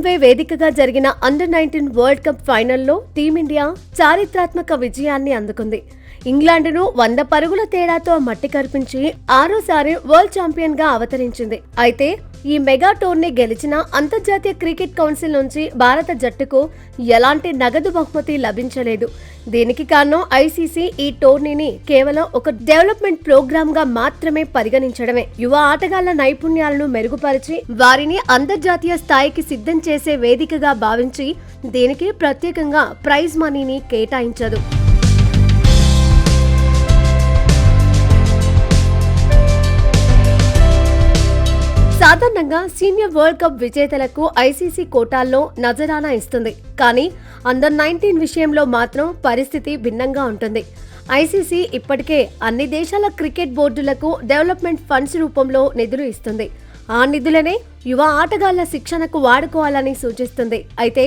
Zimbabwe వేదికగా జరిగిన under nineteen world cup ఫైనల్లో టీమిండియా చారిత్రాత్మక విజయాన్ని అందుకుంది. ఇంగ్లాండ్ను వంద పరుగుల తేడాతో మట్టి కరిపించి ఆరోసారి వరల్డ్ ఛాంపియన్గా అవతరించింది. అయితే ఈ మెగా టోర్నీ గెలిచిన అంతర్జాతీయ క్రికెట్ కౌన్సిల్ నుంచి భారత జట్టుకు ఎలాంటి నగదు బహుమతి లభించలేదు. దీనికి కారణం ఐసీసీ ఈ టోర్నీని కేవలం ఒక డెవలప్మెంట్ ప్రోగ్రామ్గా మాత్రమే పరిగణించడమే. యువ ఆటగాళ్ళ నైపుణ్యాలను మెరుగుపరిచి వారిని అంతర్జాతీయ స్థాయికి సిద్ధం చేసే వేదికగా భావించి దీనికి ప్రత్యేకంగా ప్రైజ్ మనీని కేటాయించదు. సాధారణంగా సీనియర్ వరల్డ్ కప్ విజేతలకు ఐసీసీ కోటాల్లో నజరానా ఇస్తుంది. కానీ అండర్ నైన్టీన్ విషయంలో మాత్రం పరిస్థితి భిన్నంగా ఉంటుంది. ఐసీసీ ఇప్పటికే అన్ని దేశాల క్రికెట్ బోర్డులకు డెవలప్మెంట్ ఫండ్స్ రూపంలో నిధులు ఇస్తుంది. ఆ నిధులనే యువ ఆటగాళ్ళ శిక్షణకు వాడుకోవాలని సూచిస్తుంది. అయితే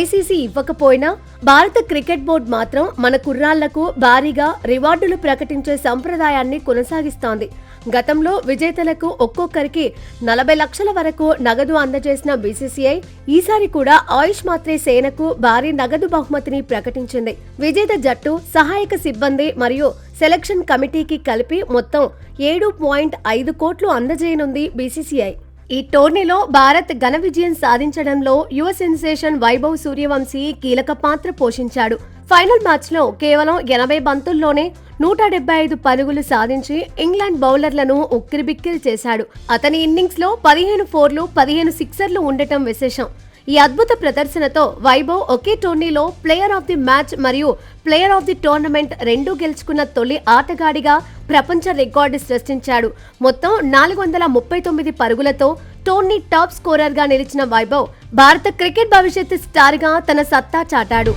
ఐసీసీ ఇవ్వకపోయినా భారత క్రికెట్ బోర్డు మాత్రం మన కుర్రాళ్ళకు భారీగా రివార్డులు ప్రకటించే సంప్రదాయాన్ని కొనసాగిస్తోంది. గతంలో విజేతలకు ఒక్కొక్కరికి నలభై లక్షల వరకు నగదు అందజేసిన బీసీసీఐ ఈసారి కూడా ఆయుష్ మాత్రే సేనకు భారీ నగదు బహుమతిని ప్రకటించింది. విజేత జట్టు సహాయక సిబ్బంది మరియు సెలక్షన్ కమిటీకి కలిపి మొత్తం ఏడు పాయింట్ ఐదు కోట్లు అందజేయనుంది బీసీసీఐ. ఈ టోర్నీలో భారత్ ఘన విజయం సాధించడంలో యువ సెన్సేషన్ వైభవ్ సూర్యవంశీ కీలక పాత్ర పోషించాడు. ఫైనల్ మ్యాచ్లో కేవలం ఎనభై బంతుల్లోనే నూట డెబ్బై ఐదు పరుగులు సాధించి ఇంగ్లాండ్ బౌలర్లను ఉక్కిరిబిక్కిరి చేశాడు. అతని ఇన్నింగ్స్లో పదిహేను ఫోర్లు పదిహేను సిక్సర్లు ఉండటం విశేషం. ఈ అద్భుత ప్రదర్శనతో వైభవ్ ఒకే టోర్నీలో ప్లేయర్ ఆఫ్ ది మ్యాచ్ మరియు ప్లేయర్ ఆఫ్ ది టోర్నమెంట్ రెండూ గెలుచుకున్న తొలి ఆటగాడిగా ప్రపంచ రికార్డు సృష్టించాడు. మొత్తం నాలుగు వందల ముప్పై తొమ్మిది పరుగులతో టోర్నీ టాప్ స్కోరర్గా నిలిచిన వైభవ్ భారత క్రికెట్ భవిష్యత్ స్టార్గా తన సత్తా చాటాడు.